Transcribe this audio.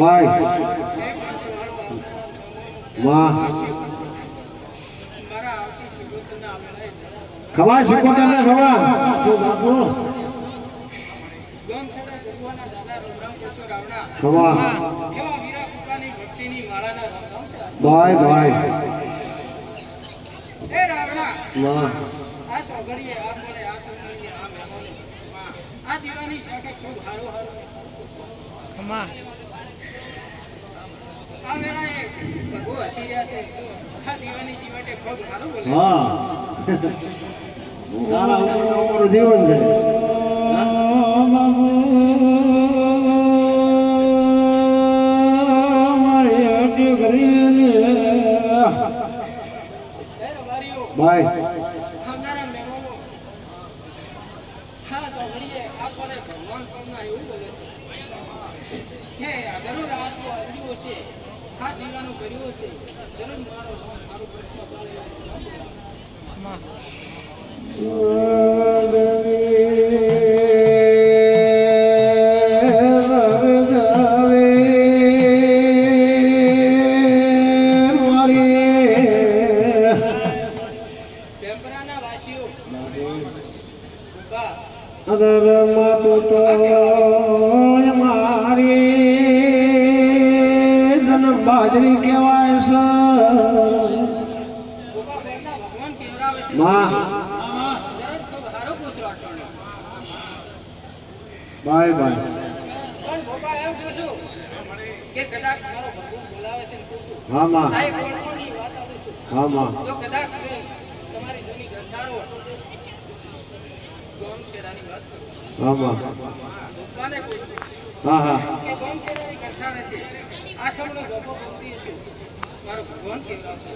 ભાઈ વાહ ખવા શીખો તને ખવા ખવા ભાઈ ભાઈ. વાહ. આ સોગડીએ આ મળે આ સંગડીએ આ આ દીવાની શાખે ખૂબ હારો હારો સારા ઉપર જીવન છે. ભાઈ ભગવાન એવું બોલે છે. કે જરૂર આટલું આદર્યું છે. હા દીવાનું કર્યું છે જરૂર મારો પ્રશ્ન પાડે. બાજરી કહેવાય છે. માં. Bye bye. હા માં. હા માં. હા પૂછું હા હા. ગ્રંથા હશે ગોપો ભક્તિ હશે મારો ભગવાન કેવડાવતો